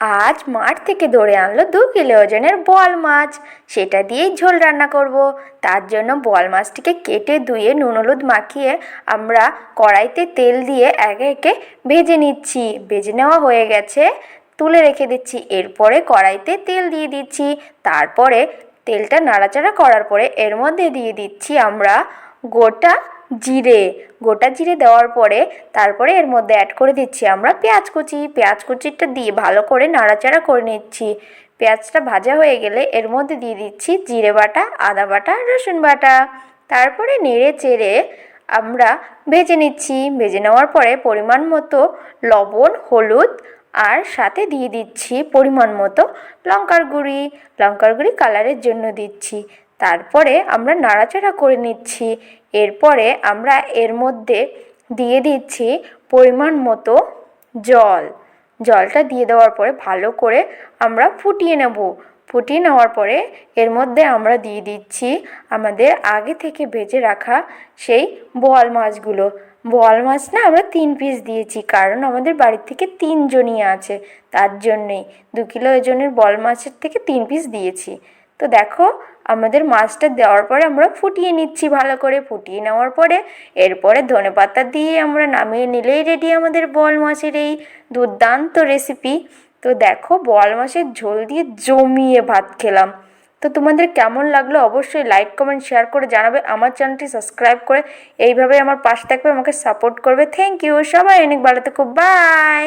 আজ মাঠ থেকে ধরে আনলো দু কিলো ওজনের বোয়াল মাছ। সেটা দিয়েই ঝোল রান্না করব। তার জন্য বোয়াল মাছটিকে কেটে ধুয়ে নুন হলুদ মাখিয়ে আমরা কড়াইতে তেল দিয়ে একে একে ভেজে নিচ্ছি। ভেজে নেওয়া হয়ে গেছে। তুলে রেখে দিচ্ছি। এরপরে কড়াইতে তেল দিয়ে দিচ্ছি। তারপরে তেলটা নাড়াচাড়া করার পরে এর মধ্যে দিয়ে দিচ্ছি আমরা গোটা জিরে, গোটা জিরে দেওয়ার পরে তারপরে এর মধ্যে অ্যাড করে দিচ্ছি আমরা পেঁয়াজ কুচি। পেঁয়াজ কুচিটা দিয়ে ভালো করে নাড়াচাড়া করে নিচ্ছি। পেঁয়াজটা ভাজা হয়ে গেলে এর মধ্যে দিয়ে দিচ্ছি জিরে বাটা, আদা বাটা, রসুন বাটা। তারপরে নেড়ে চেড়ে আমরা ভেজে নিচ্ছি। ভেজে নেওয়ার পরে পরিমাণ মতো লবণ, হলুদ আর সাথে দিয়ে দিচ্ছি পরিমাণ মতো লঙ্কার গুঁড়ি। লঙ্কার গুঁড়ি কালারের জন্য দিচ্ছি। তারপরে আমরা নাড়াচাড়া করে নিচ্ছি। এরপরে আমরা এর মধ্যে দিয়ে দিচ্ছি পরিমাণ মতো জল। জলটা দিয়ে দেওয়ার পরে ভালো করে আমরা ফুটিয়ে নেব। ফুটিয়ে নেওয়ার পরে এর মধ্যে আমরা দিয়ে দিচ্ছি আমাদের আগে থেকে ভেজে রাখা সেই বোয়াল মাছগুলো। বোয়াল মাছ না আমরা তিন পিস দিয়েছি, কারণ আমাদের বাড়ির থেকে তিনজনই আছে, তার জন্যেই। দু কিলো ওজনের বল মাছের থেকে তিন পিস দিয়েছি। তো দেখো, আমাদের মাছটা দেওয়ার পরে আমরা ফুটিয়ে নিচ্ছি ভালো করে। ফুটিয়ে নেওয়ার পরে এরপরে ধনে পাতা দিয়ে আমরা নামিয়ে নিলেই রেডি আমাদের বল মাছের এই দুর্দান্ত রেসিপি তো দেখো, বল মাছের ঝোল দিয়ে জমিয়ে ভাত খেলাম। তো তোমাদের কেমন লাগল অবশ্যই লাইক কমেন্ট শেয়ার করে জানাবে। আমার চ্যানেলটি সাবস্ক্রাইব করে এইভাবে আমার পাশে থাকবে, আমাকে সাপোর্ট করবে। থ্যাংক ইউ সবাই অনেক ভালো থেকো। বাই